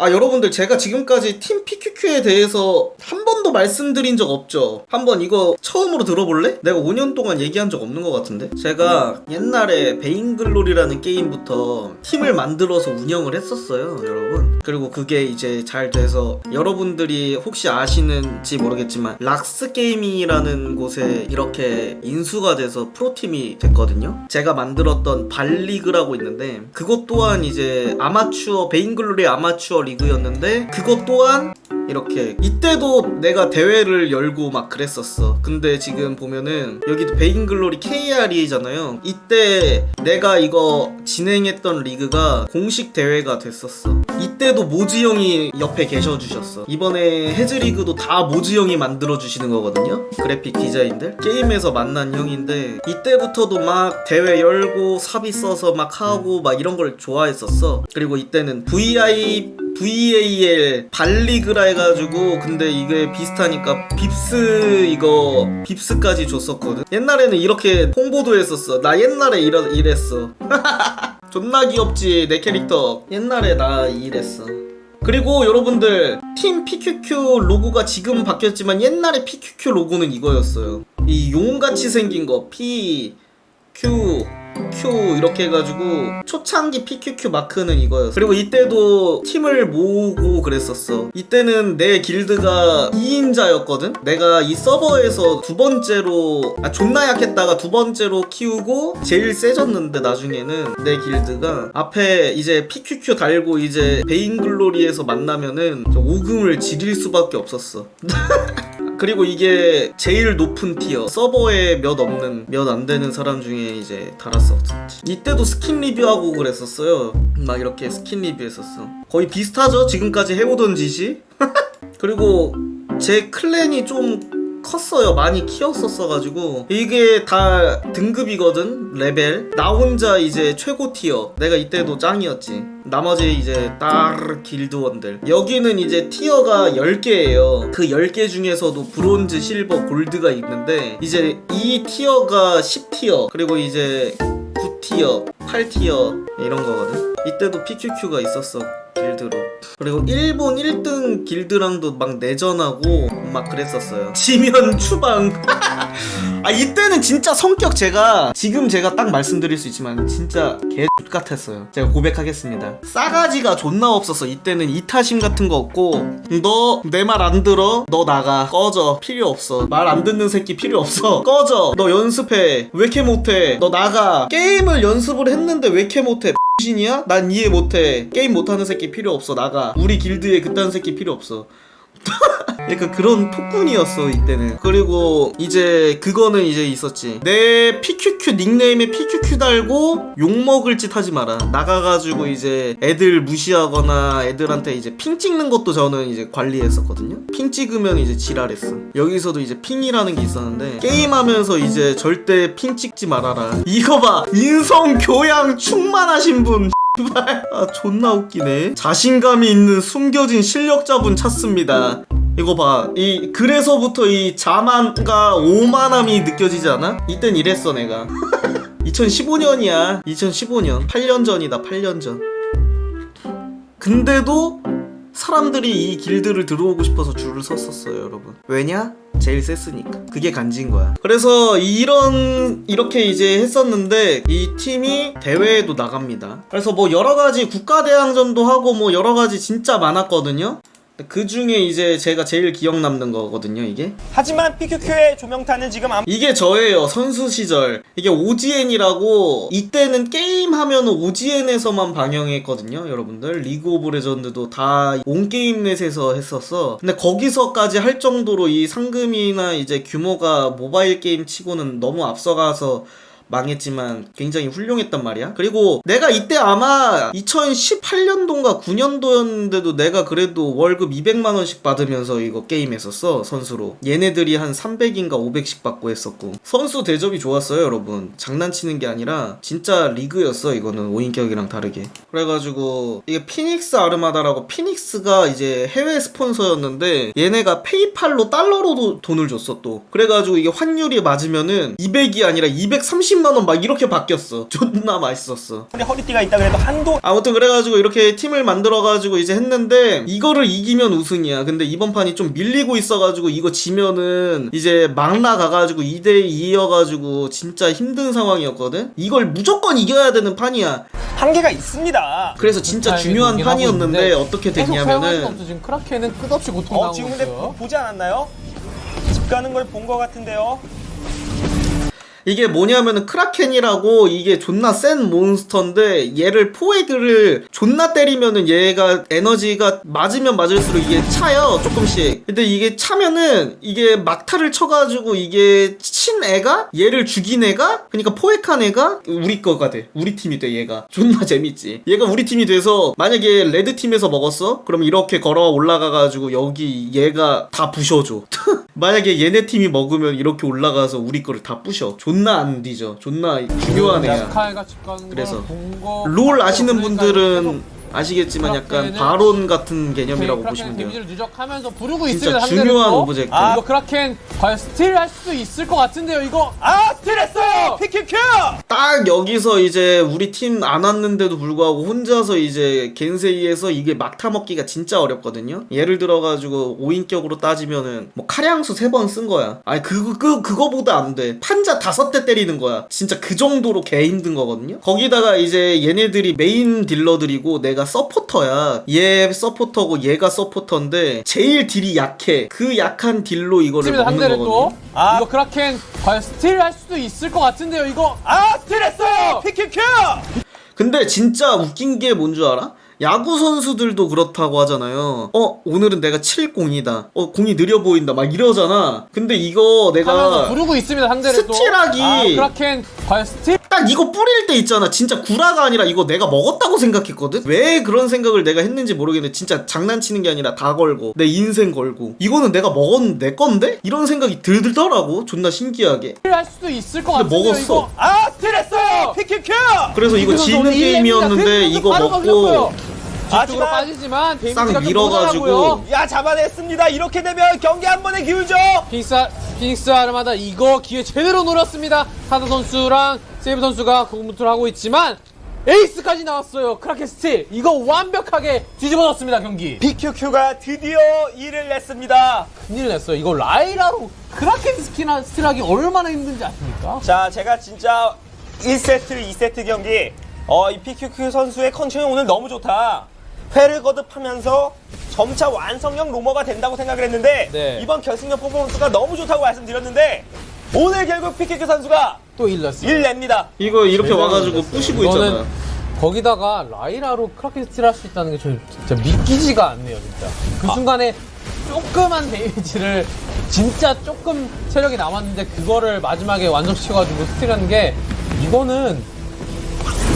아 여러분들 제가 지금까지 팀 PQQ에 대해서 한 번도 말씀드린 적 없죠? 한번 이거 처음으로 들어볼래? 내가 5년 동안 얘기한 적 없는 것 같은데? 제가 옛날에 베인글롤이라는 게임부터 팀을 만들어서 운영을 했었어요 여러분. 그리고 그게 이제 잘 돼서 여러분들이 혹시 아시는지 모르겠지만 락스 게이밍이라는 곳에 이렇게 인수가 돼서 프로팀이 됐거든요. 제가 만들었던 발리그라고 있는데 그것 또한 이제 아마추어 베인글롤의 아마추어 리그였는데 그것 또한 이렇게 이때도 내가 대회를 열고 막 그랬었어. 근데 지금 보면은 여기도 베인글로리 KR이잖아요. 이때 내가 이거 진행했던 리그가 공식 대회가 됐었어. 이때도 모지 형이 옆에 계셔 주셨어. 이번에 해즈리그도 다 모지 형이 만들어 주시는 거거든요. 그래픽 디자인들. 게임에서 만난 형인데 이때부터도 막 대회 열고 사비 써서 막 하고 막 이런 걸 좋아했었어. 그리고 이때는 VI VAL 발리그라 해가지고 근데 이게 비슷하니까 빕스 이거 빕스까지 줬었거든. 옛날에는 이렇게 홍보도 했었어. 나 옛날에 이러, 이랬어. 존나 귀엽지 내 캐릭터. 옛날에 나 이랬어. 그리고 여러분들 팀 PQQ 로고가 지금 바뀌었지만 옛날에 PQQ 로고는 이거였어요. 이 용같이 생긴 거 P Q Q 이렇게 해가지고 초창기 PQQ 마크는 이거였어. 그리고 이때도 팀을 모으고 그랬었어. 이때는 내 길드가 2인자였거든? 내가 이 서버에서 두 번째로 아 존나 약했다가 두 번째로 키우고 제일 세졌는데 나중에는 내 길드가 앞에 이제 PQQ 달고 이제 베인글로리에서 만나면은 저 오금을 지릴 수밖에 없었어 그리고 이게 제일 높은 티어. 서버에 몇 없는 몇 안 되는 사람 중에 이제 달았었지. 이때도 스킨 리뷰하고 그랬었어요. 막 이렇게 스킨 리뷰했었어. 거의 비슷하죠? 지금까지 해오던 짓이? 그리고 제 클랜이 좀 컸어요. 많이 키웠었어가지고. 이게 다 등급이거든 레벨. 나 혼자 이제 최고 티어. 내가 이때도 짱이었지. 나머지 이제 따르 길드원들. 여기는 이제 티어가 10개예요. 그 10개 중에서도 브론즈 실버 골드가 있는데 이제 이 티어가 10티어. 그리고 이제 9티어 8티어 이런 거거든. 이때도 PQQ가 있었어 길드로. 그리고 일본 1등 길드랑도 막 내전하고 막 그랬었어요. 지면 추방. 아 이때는 진짜 성격 제가 지금 제가 딱 말씀드릴 수 있지만 진짜 개 같았어요. 제가 고백하겠습니다. 싸가지가 존나 없었어 이때는 이타심 같은 거 없고 너 내 말 안 들어. 너 나가. 꺼져. 필요 없어. 말 안 듣는 새끼 필요 없어. 꺼져. 너 연습해. 왜 이렇게 못해? 너 나가. 게임을 연습을 했는데 왜 이렇게 못해 신이야? 난 이해 못해. 게임 못하는 새끼 필요 없어 나가. 우리 길드에 그딴 새끼 필요 없어 약간 그런 폭군이었어 이때는. 그리고 이제 그거는 이제 있었지. 내 PQQ 닉네임에 PQQ 달고 욕먹을 짓 하지 마라. 나가가지고 이제 애들 무시하거나 애들한테 이제 핑 찍는 것도 저는 이제 관리했었거든요. 핑 찍으면 이제 지랄했어. 여기서도 이제 핑이라는 게 있었는데 게임하면서 이제 절대 핑 찍지 말아라. 이거 봐. 인성 교양 충만하신 분. 아 존나 웃기네. 자신감이 있는 숨겨진 실력자분 찾습니다 이거 봐. 이 그래서부터 이 자만과 오만함이 느껴지지 않아? 이땐 이랬어 내가. 2015년이야. 2015년. 8년 전이다. 8년 전. 근데도 사람들이 이 길드를 들어오고 싶어서 줄을 섰었어요, 여러분. 왜냐? 제일 셌으니까. 그게 간지인 거야. 그래서 이런 이렇게 이제 했었는데 이 팀이 대회에도 나갑니다. 그래서 뭐 여러 가지 국가 대항전도 하고 뭐 여러 가지 진짜 많았거든요. 그 중에 이제 제가 제일 기억 남는 거거든요, 이게. 하지만 PQQ의 조명탄은 지금 아무 이게 저예요 선수 시절. 이게 OGN이라고 이때는 게임 하면은 OGN에서만 방영했거든요 여러분들. 리그 오브 레전드도 다 온게임넷에서 했었어. 근데 거기서까지 할 정도로 이 상금이나 이제 규모가 모바일 게임 치고는 너무 앞서가서 망했지만 굉장히 훌륭했단 말이야. 그리고 내가 이때 아마 2018년도인가 9년도였는데도 내가 그래도 월급 200만 원씩 받으면서 이거 게임 했었어 선수로. 얘네들이 한 300인가 500씩 받고 했었고 선수 대접이 좋았어요 여러분. 장난치는 게 아니라 진짜 리그였어 이거는 5인격이랑 다르게. 그래가지고 이게 피닉스 아르마다라고 피닉스가 이제 해외 스폰서였는데 얘네가 페이팔로 달러로도 돈을 줬어 또. 그래가지고 이게 환율이 맞으면은 200이 아니라 230만 20만 원 막 이렇게 바뀌었어. 존나 맛있었어. 근데 허리띠가 있다 그래도 한도 아무튼 그래가지고 이렇게 팀을 만들어가지고 이제 했는데 이거를 이기면 우승이야. 근데 이번 판이 좀 밀리고 있어가지고 이거 지면은 이제 막 나 가가지고 2대2여가지고 진짜 힘든 상황이었거든. 이걸 무조건 이겨야 되는 판이야. 한계가 있습니다. 그래서 진짜 중요한 판이었는데 어떻게 됐냐면은 지금 크라켄은 끝없이 어 고통당하고 지금 근데 있어요. 보지 않았나요? 집 가는 걸본것 같은데요. 이게 뭐냐면은 크라켄이라고 이게 존나 센 몬스터인데 얘를 포획을 존나 때리면은 얘가 에너지가 맞으면 맞을수록 이게 차요 조금씩. 근데 이게 차면은 이게 막타를 쳐가지고 이게 친 애가 얘를 죽인 애가 그러니까 포획한 애가 우리 거가 돼. 우리 팀이 돼 얘가. 존나 재밌지. 얘가 우리 팀이 돼서 만약에 레드 팀에서 먹었어? 그럼 이렇게 걸어 올라가가지고 여기 얘가 다 부셔줘 만약에 얘네 팀이 먹으면 이렇게 올라가서 우리 거를 다 부셔. 존나 안 뒤져. 존나 중요한 애야. 그래서 롤 아시는 분들은 아시겠지만 약간 바론 같은 개념이라고 보시면 돼요. 데미지를 누적하면서 부르고 진짜 있습니다. 중요한 또. 오브젝트. 아, 이거 크라켄 과연 스틸 할 수도 있을 것 같은데요. 이거 아 스트레스요. PQQ. 딱 여기서 이제 우리 팀 안 왔는데도 불구하고 혼자서 이제 겐세이에서 이게 막타 먹기가 진짜 어렵거든요. 예를 들어가지고 5인격으로 따지면은 뭐 카량수 3번 쓴 거야. 아니 그거 그 그거보다 안 돼. 판자 다섯 대 때리는 거야. 진짜 그 정도로 개 힘든 거거든요. 거기다가 이제 얘네들이 메인 딜러들이고 내가 서포터야. 얘 서포터고 얘가 서포터인데 제일 딜이 약해. 그 약한 딜로 이거를. 먹는 거거든요. 또 아. 이거 크라켄 과연 스틸 할 수도 있을 것 같은데요. 이거 아 스트레스요. PQQ. 근데 진짜 웃긴 게 뭔 줄 알아? 야구 선수들도 그렇다고 하잖아요. 어, 오늘은 내가 7공이다. 어, 공이 느려 보인다. 막 이러잖아. 근데 이거 하면서 내가 부르고 있습니다. 상대를 또. 스틸하기 아, 크라켄 과연 스틸 딱 이거 뿌릴 때 있잖아. 진짜 구라가 아니라 이거 내가 먹었다고 생각했거든? 왜 그런 생각을 내가 했는지 모르겠는데 진짜 장난치는 게 아니라 다 걸고 내 인생 걸고 이거는 내가 먹었는데 내 건데? 이런 생각이 들더라고. 존나 신기하게. 할 수도 있을 것 근데. 먹었어. 이거 아 스트레스요. PQQ. 그래서 이거 그래서 지는 게임이었는데 일렙니다. 이거 바로 먹고. 뒤쪽으로 하지만 빠지지만 데미지가 좀 밀어가지고 모자라고요. 야 잡아냈습니다. 이렇게 되면 경기 한 번에 기울죠. 피닉스, 피닉스 아르마다 이거 기회 제대로 노렸습니다. 사드 선수랑 세이브 선수가 공무투를 하고 있지만 에이스까지 나왔어요. 크라켄 스틸. 이거 완벽하게 뒤집어졌습니다, 경기. PQQ가 드디어 일을 냈습니다. 큰일 났어요. 이거 라이라로 크라켄 스키나 스틸하기 얼마나 힘든지 아십니까? 자, 제가 진짜 1세트, 2세트 경기, 어, 이 PQQ 선수의 컨디션이 오늘 너무 좋다. 회를 거듭하면서 점차 완성형 로머가 된다고 생각을 했는데, 네. 이번 결승전 퍼포먼스가 너무 좋다고 말씀드렸는데, 오늘 결국 PQQ 선수가 또 일났어요. 일 냅니다. 이거 이렇게 와가지고. 부시고 이거는 있잖아. 거기다가 라이라로 크라켄 스틸 할 수 있다는 게 저 진짜 믿기지가 않네요, 진짜. 그 순간에 조그만 데미지를 진짜 조금 체력이 남았는데 그거를 마지막에 완성시켜가지고 스틸하는 게 이거는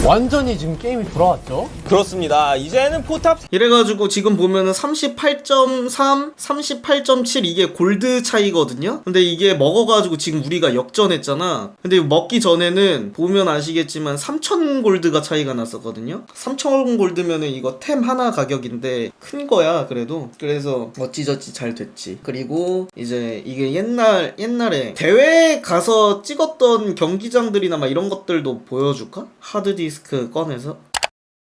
완전히 지금 게임이 돌아왔죠? 그렇습니다. 이제는 포탑 이래가지고 지금 보면은 38.3, 38.7 이게 골드 차이거든요? 근데 이게 먹어가지고 지금 우리가 역전했잖아. 근데 먹기 전에는 보면 아시겠지만 3,000 골드가 차이가 났었거든요? 3,000 골드면은 이거 템 하나 가격인데 큰 거야, 그래도. 그래서 어찌저찌 잘 됐지. 그리고 이제 이게 옛날, 옛날에 대회 가서 찍었던 경기장들이나 막 이런 것들도 보여줄까? 하드 디스크 꺼내서?